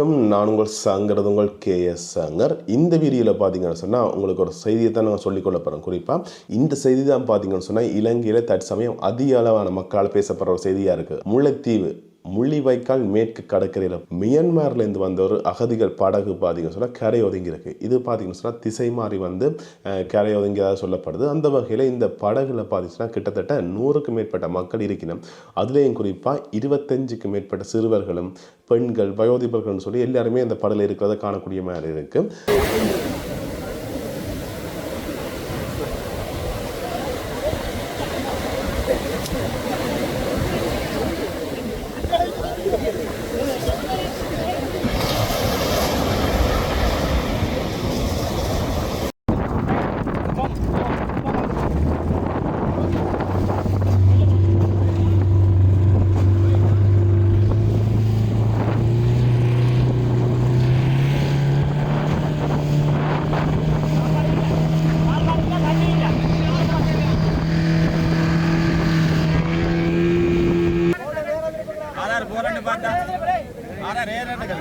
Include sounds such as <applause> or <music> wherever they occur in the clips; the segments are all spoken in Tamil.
வணக்கம். நான் உங்கள் சங்கரது உங்கள் கே எஸ் சங்கர். இந்த வீடியோவில் பார்த்தீங்கன்னு சொன்னால் உங்களுக்கு ஒரு செய்தியை தான் நான் சொல்லிக்கொள்ள போகிறேன் குறிப்பாக இந்த செய்தி தான் பார்த்தீங்கன்னு சொன்னால் இலங்கையில் தற்சமயம் அதிக அளவான மக்களால் பேசப்படுற ஒரு செய்தியாக இருக்குது முல்லைத்தீவு முள்ளிவாய்க்கால் மேற்கு கடற்கரையில் மியான்மர்லேருந்து வந்த ஒரு அகதிகள் படகு பார்த்தீங்கன்னு சொன்னால் கரை ஒதுங்கியிருக்கு. இது பார்த்தீங்கன்னு சொன்னால் திசை மாறி வந்து கரை ஒதுங்கியதாக சொல்லப்படுது. அந்த வகையில் இந்த படகுல பார்த்தீங்கன்னா கிட்டத்தட்ட நூறுக்கும் மேற்பட்ட மக்கள் இருக்கணும் அதுலேயும் குறிப்பாக இருபத்தஞ்சுக்கு மேற்பட்ட சிறுவர்களும் பெண்கள் வயோதிபர்கள்னு சொல்லி எல்லாருமே அந்த படகில் இருக்கிறத காணக்கூடிய மாதிரி இருக்குது ஆதார் போறேன்னு பார்த்தா ஆதார் ஏறேன்னு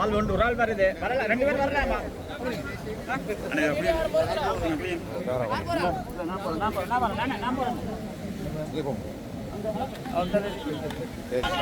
ஆள் ஒன்று ஒரு ஆள் வருது. வரல ரெண்டு பேர் வரலாமா? அண்ணா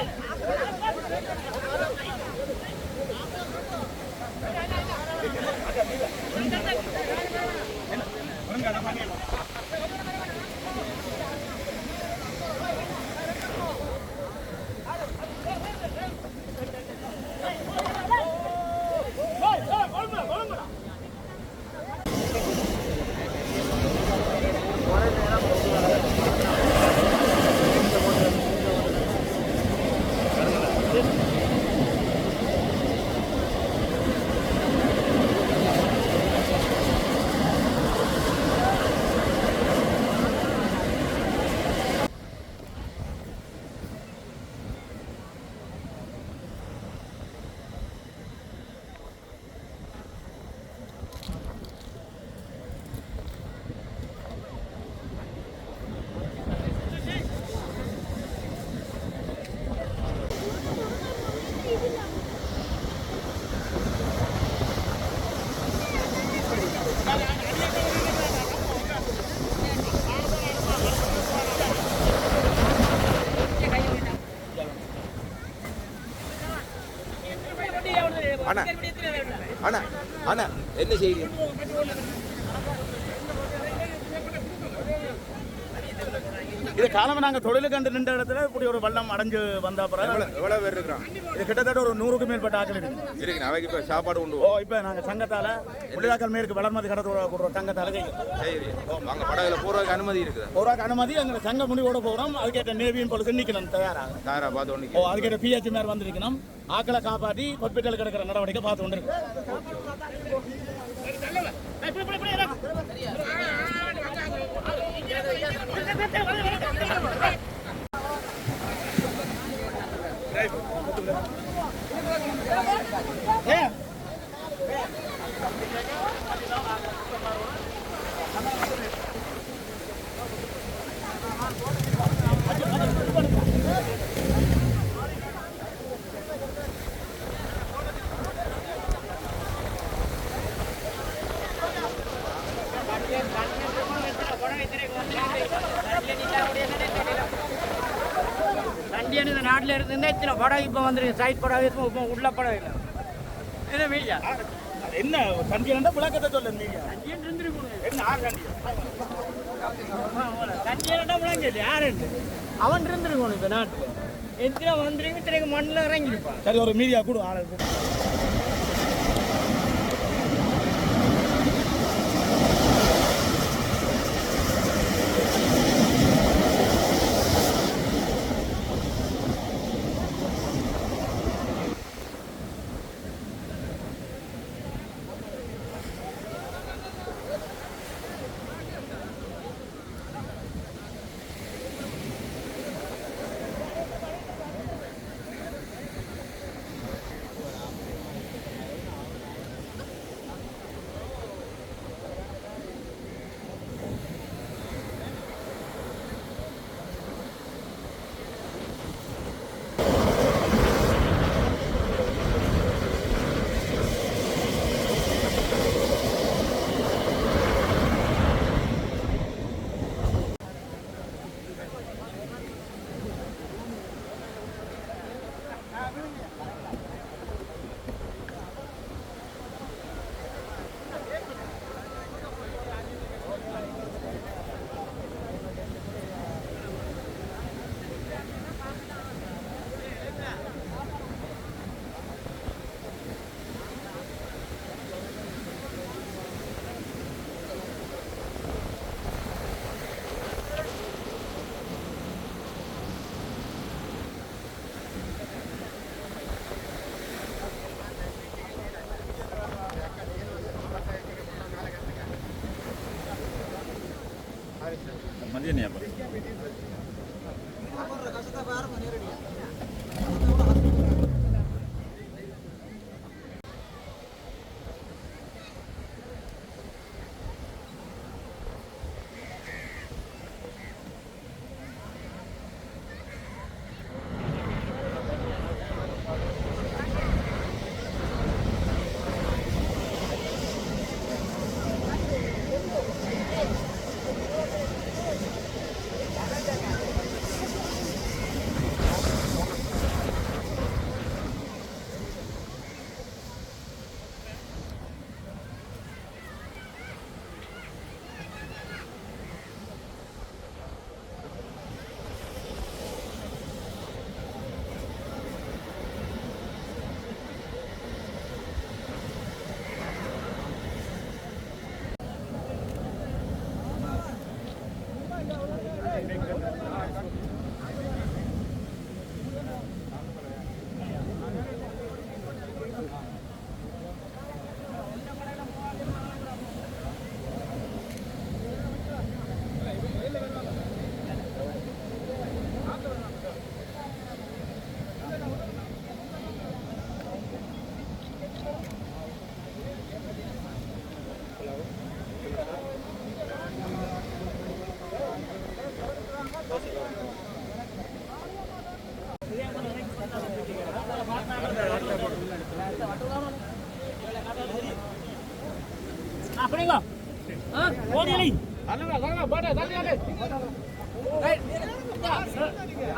அண்ணா என்ன இது காலம் நாங்கள் தொழில் கண்டு நின்ற இடத்துல இப்படி ஒரு வெள்ளம் அடைஞ்சு வந்த அப்புறம் எவ்வளோ பேர் இருக்கிறான் இது கிட்டத்தட்ட ஒரு நூறுக்கும் மேற்பட்ட ஆட்கள் இருக்கு இருக்கு அவைக்கு இப்போ சாப்பாடு கொண்டு ஓ இப்போ நாங்கள் சங்கத்தால முள்ளிதாக்கல் மேற்கு வளர்மதி கடத்தோட கொடுற சங்கத்தால சரி அங்கே படகுல போகிறதுக்கு அனுமதி இருக்குது ஆக்கு அனுமதி எங்களை சங்க முடிவோட போகிறோம் அதுக்கேற்ற நேவியும் பொழுது நிற்கணும் தயாராக தாரா பார்த்து ஓ ஒன்று அதுக்கேற்ற பிஹெச் மேர் வந்திருக்கணும் ஆக்களை காப்பாற்றி ஹாஸ்பிட்டல் கிடக்கிற நடவடிக்கை பார்த்து கொண்டு இருக்கு வண்டி இந்த நாட்டில் இருந்து இத்தனை படம் இப்போ வந்துருக்கு. சைட் படம் இப்போ உள்ள படம் இல்லை என்ன மீடியா? என்ன சண்டியன் விளக்கத்தை சொல்ல நீங்க வண்டியன் இருந்துருக்கணும். என்ன ஆறு சண்டியன் வண்டியன் முழங்க யாரு? அவன் இருந்துருக்கணும் இப்போ நாட்டில். எத்தனை வந்துருக்கு இத்தனைக்கு மண்ணில் இறங்கியிருப்பான். சரி ஒரு மீடியா கூட ஆளு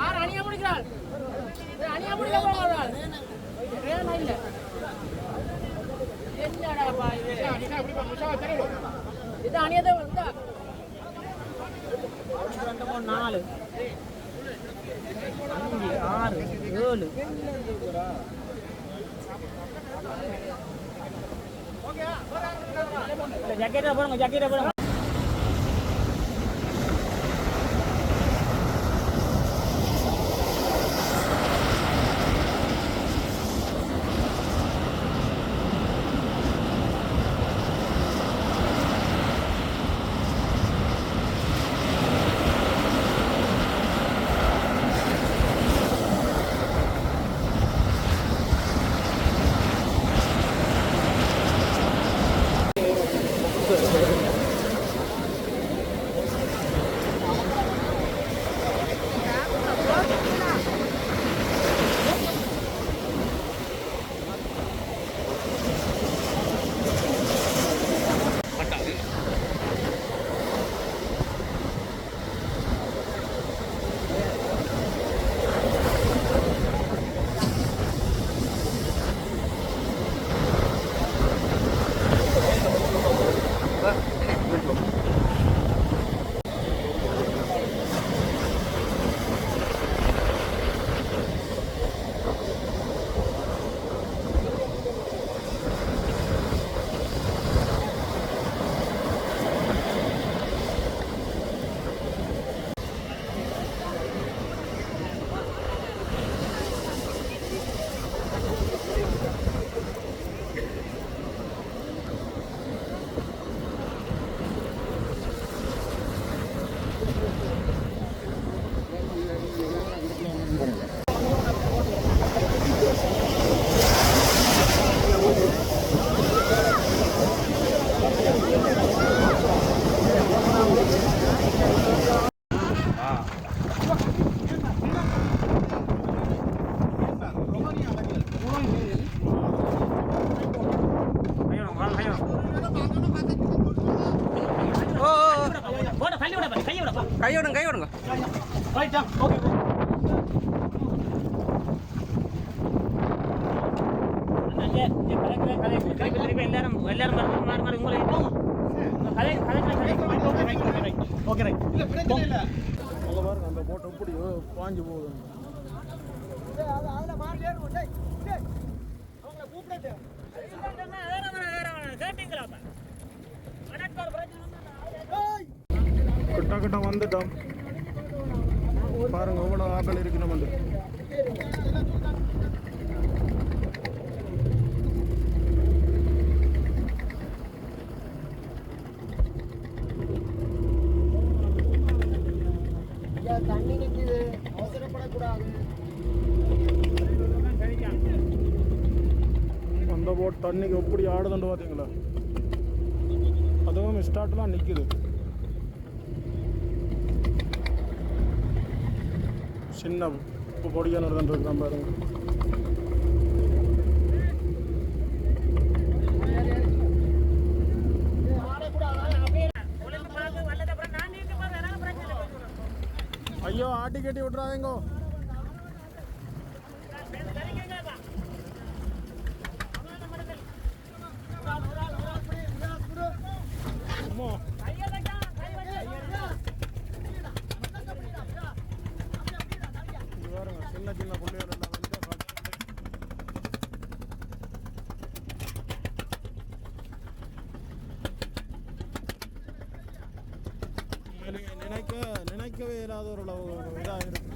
ஆறு அணியா முடிக்கிறாள் அணியா முடிக்க போகிறாள் வேணா இல்ல. என்னடா இது? அணியதை வந்தா ரெண்டு மூணு நாலு. அஞ்சு ஆறு ஏழு. ஜாக்கெட்டை போடுங்க ஜாக்கெட்டை போடுங்க. ஓகே ரைட் அந்த போட்டோ எப்படி பாஞ்சு போகுது. கிட்ட கிட்ட வந்துட்டோம். பாருங்க எவ்வளோ ஆக்கள் இருக்கு நம்ம போட் தண்ணிக்கு எப்படி ஆடுதுன்னு பார்த்தீங்களா? அதுவும் ஸ்டார்ட்லாம் நிற்குது சின்ன இப்போ பொடியாக நடந்துருக்கான் பாருங்க. ஐயோ ஆட்டி கட்டி விட்றாதேங்கோ அம்மா இது பாருங்க சின்ன சின்ன பிள்ளைகள் எல்லாம் வந்து காட்டுறாங்க. உண்மையிலேயே நினைக்க இல்லாத ஒரு இதாக இருக்கு.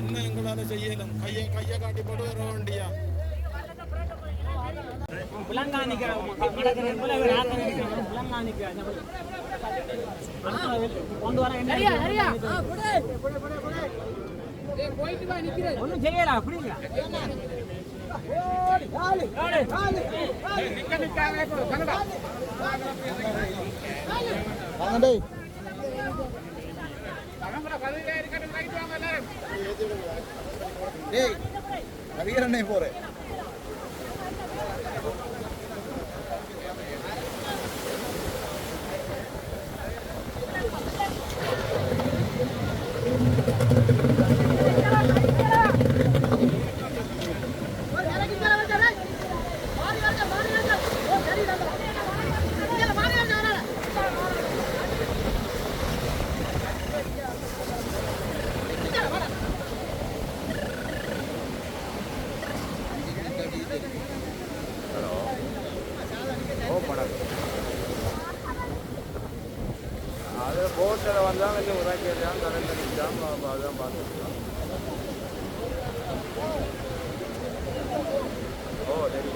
என்ன எங்களால செய்யலாம் கையை கையை காட்டி போட்டு வர வேண்டியா? ஒன்றும் செய்யலாம் அப்படிங்க வாங்கடே டேய் நவீரண்ணே போறேன் அது போட்டில் வந்தால் கொஞ்சம் உதாக்கிடுறான் கரண்ட் அடிச்சான் அதான் பார்த்துருக்கோம். ஓ சரி.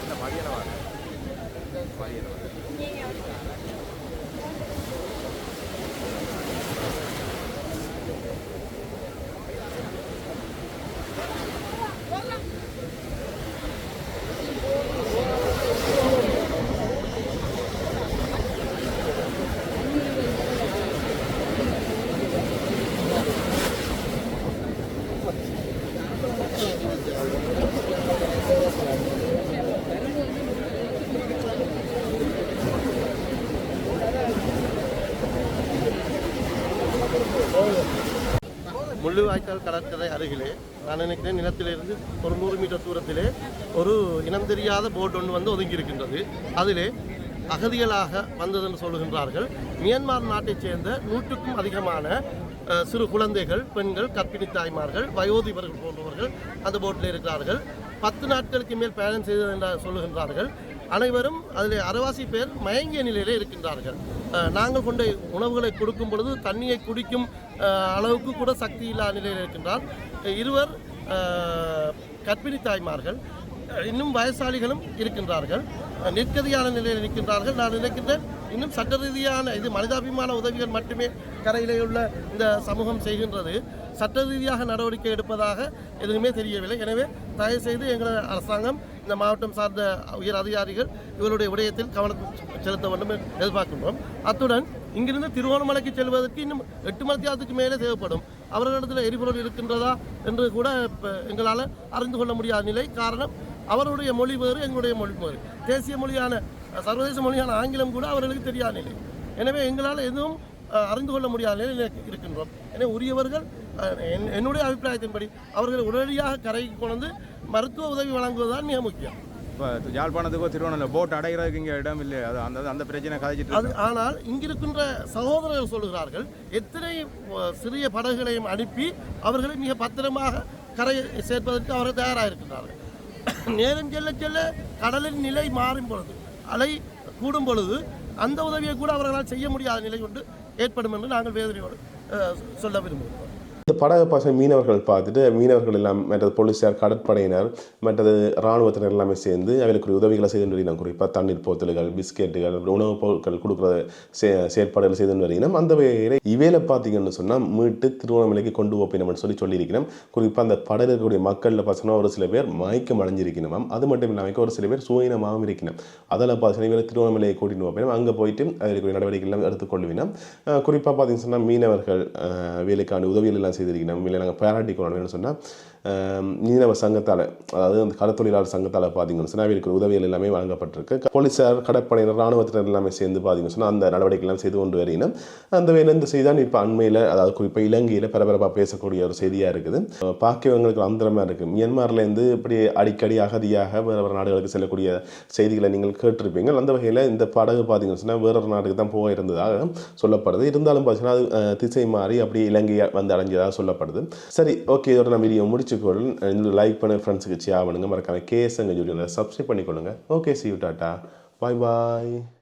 இந்த மதியான வாங்க. மதியான வாங்க முள்ளுவாய்க்கால் கடற்கரை அருகிலே நான் நினைக்கிறேன் நிலத்திலிருந்து ஒரு நூறு மீட்டர் தூரத்திலே ஒரு இனம் தெரியாத போட் ஒன்று வந்து ஒதுங்கி இருக்கின்றது அதிலே அகதிகளாக வந்ததென்று சொல்லுகின்றார்கள். மியான்மர் நாட்டைச் சேர்ந்த நூற்றுக்கும் அதிகமான சிறு குழந்தைகள் பெண்கள் கர்ப்பிணி தாய்மார்கள் வயோதிபர்கள் போன்றவர்கள் அந்த போட்டில் இருக்கிறார்கள். பத்து நாட்களுக்கு மேல் பயணம் செய்தது என்று சொல்லுகின்றார்கள். அனைவரும் அதில் அரைவாசி பேர் மயங்கிய நிலையிலே இருக்கின்றார்கள். நாங்கள் கொண்ட உணவுகளை கொடுக்கும் பொழுது தண்ணியை குடிக்கும் அளவுக்கு கூட சக்தி இல்லாத நிலையில் இருக்கின்றார். இருவர் கர்ப்பிணி தாய்மார்கள் இன்னும் வயசாளிகளும் இருக்கின்றார்கள். நிற்கதியான நிலையில் நிற்கின்றார்கள். நான் நினைக்கின்றேன் இன்னும் சட்ட ரீதியான இது மனிதாபிமான உதவிகள் மட்டுமே கரையிலே உள்ள இந்த சமூகம் செய்கின்றது. சட்ட ரீதியாக நடவடிக்கை எடுப்பதாக எதுவுமே தெரியவில்லை. எனவே தயவு செய்து எங்களது அரசாங்கம் இந்த மாவட்டம் சார்ந்த உயர் அதிகாரிகள் இவருடைய விடயத்தில் கவனம் செலுத்த வேண்டும் என்று எதிர்பார்க்கின்றோம். அத்துடன் இங்கிருந்து திருவோணமலைக்கு செல்வதற்கு இன்னும் எட்டு மணி நேரத்துக்கு மேலே தேவைப்படும். அவர்களிடத்தில் எரிபொருள் இருக்கின்றதா என்று கூட இப்போ எங்களால் அறிந்து கொள்ள முடியாத நிலை. காரணம் அவருடைய மொழி வேறு எங்களுடைய மொழி வேறு. தேசிய மொழியான சர்வதேச மொழியான ஆங்கிலம் கூட அவர்களுக்கு தெரியாத நிலை. எனவே எங்களால் எதுவும் அறிந்து கொள்ள முடியாத நிலையில் இருக்கின்றோம். எனவே உரியவர்கள் என்- என்னுடைய அபிப்பிராயத்தின்படி அவர்களை உடனடியாக கரைக்கு கொண்டு மருத்துவ உதவி வழங்குவதுதான் மிக முக்கியம். இப்போ யாழ்ப்பாணத்துக்கோ திருவண்ணாமலை போட் அடைகிறதுக்கு இங்கே இடம் இல்லை அது அந்த அந்த பிரச்சனை கதைச்சிட்டு அது ஆனால் இங்கிருக்கின்ற சகோதரர்கள் சொல்கிறார்கள் எத்தனை சிறிய படகுகளையும் அனுப்பி அவர்களை மிக பத்திரமாக கரை சேர்ப்பதற்கு அவர்கள் தயாராக இருக்கின்றார்கள் <coughs> நேரம் செல்ல செல்ல கடலின் நிலை மாறும் பொழுது அலை கூடும் பொழுது அந்த உதவியை கூட அவர்களால் செய்ய முடியாத நிலை கொண்டு ஏற்படும் என்று நாங்கள் வேதனையோடு சொல்ல விரும்புகிறோம். இந்த படகு பாச மீனவர்கள் பார்த்துட்டு மீனவர்கள் எல்லாம் மற்றது போலீஸார் கடற்படையினர் மற்றது இராணுவத்தினர் எல்லாமே சேர்ந்து அவர்களுக்கு உதவிகளை செய்து வருகிறோம் குறிப்பாக தண்ணீர் போத்தல்கள் பிஸ்கெட்டுகள் உணவுப் பொருட்கள் கொடுக்குற சே செயற்பாடுகள் செய்து வருகிறோம் அந்த வகையில் இவையில பார்த்தீங்கன்னு சொன்னால் மீட்டு திருவண்ணாமலைக்கு கொண்டு போப்பினோம்னு சொல்லி சொல்லியிருக்கிறோம். குறிப்பாக அந்த படகு இருக்கக்கூடிய மக்களில் பசங்க ஒரு சில பேர் மயக்கம் அடைஞ்சிருக்கணும் அது மட்டும் இல்லாமல் ஒரு சில பேர் சுயினமாகவும் இருக்கணும் அதில் பார்த்தீங்கன்னா இவரை திருவண்ணாமலையை கூட்டிட்டு போப்பினோம் அங்கே போயிட்டு அதற்கு நடவடிக்கைகள் எல்லாம் எடுத்துக்கொள்வினோம் குறிப்பாக பார்த்தீங்கன்னு சொன்னால் மீனவர்கள் வேலைக்கான உதவிகள் எல்லாம் செய்திருக்கணும் இல்லை நாங்கள் பாராட்டி கொள்ளணும்னு சொன்னால் மீனவ சங்கத்தால் அதாவது அந்த கடத்தொழிலாளர் சங்கத்தால் பார்த்தீங்கன்னு சொன்னால் இருக்கிற உதவிகள் எல்லாமே வழங்கப்பட்டிருக்கு. போலீஸார் கடற்படையினர் ராணுவத்தினர் எல்லாமே சேர்ந்து பார்த்தீங்கன்னு சொன்னால் அந்த நடவடிக்கைலாம் செய்து கொண்டு வரையினும். அந்த வேலை இந்த செய்தி தான் இப்போ அண்மையில் அதாவது குறிப்பாக இலங்கையில் பரபரப்பாக பேசக்கூடிய ஒரு செய்தியாக இருக்குது. பாக்கியவங்களுக்கு அந்தரமாக இருக்குது மியான்மர்லேருந்து இப்படி அடிக்கடி அகதியாக வேறு வேறு நாடுகளுக்கு செல்லக்கூடிய செய்திகளை நீங்கள் கேட்டிருப்பீங்க அந்த வகையில் இந்த படகு பார்த்தீங்கன்னு சொன்னால் வேறொரு நாட்டுக்கு தான் போக இருந்ததாக சொல்லப்படுது. இருந்தாலும் பார்த்தீங்கன்னா அது திசை மாறி அப்படியே இலங்கையை வந்து அடைஞ்சதாக சொல்லப்படுது. சரி ஓகே இதோட நான் வீடியோ முடிச்சுக்கொள் லைக் பண்ண ஃப்ரெண்ட்ஸுக்கு ஷேர் பண்ணுங்க. மறக்காம கேஎஸ்ங்க ஜூடியோவில் சப்ஸ்கிரைப் பண்ணிக்கொள்ளுங்க. Okay see you tata bye bye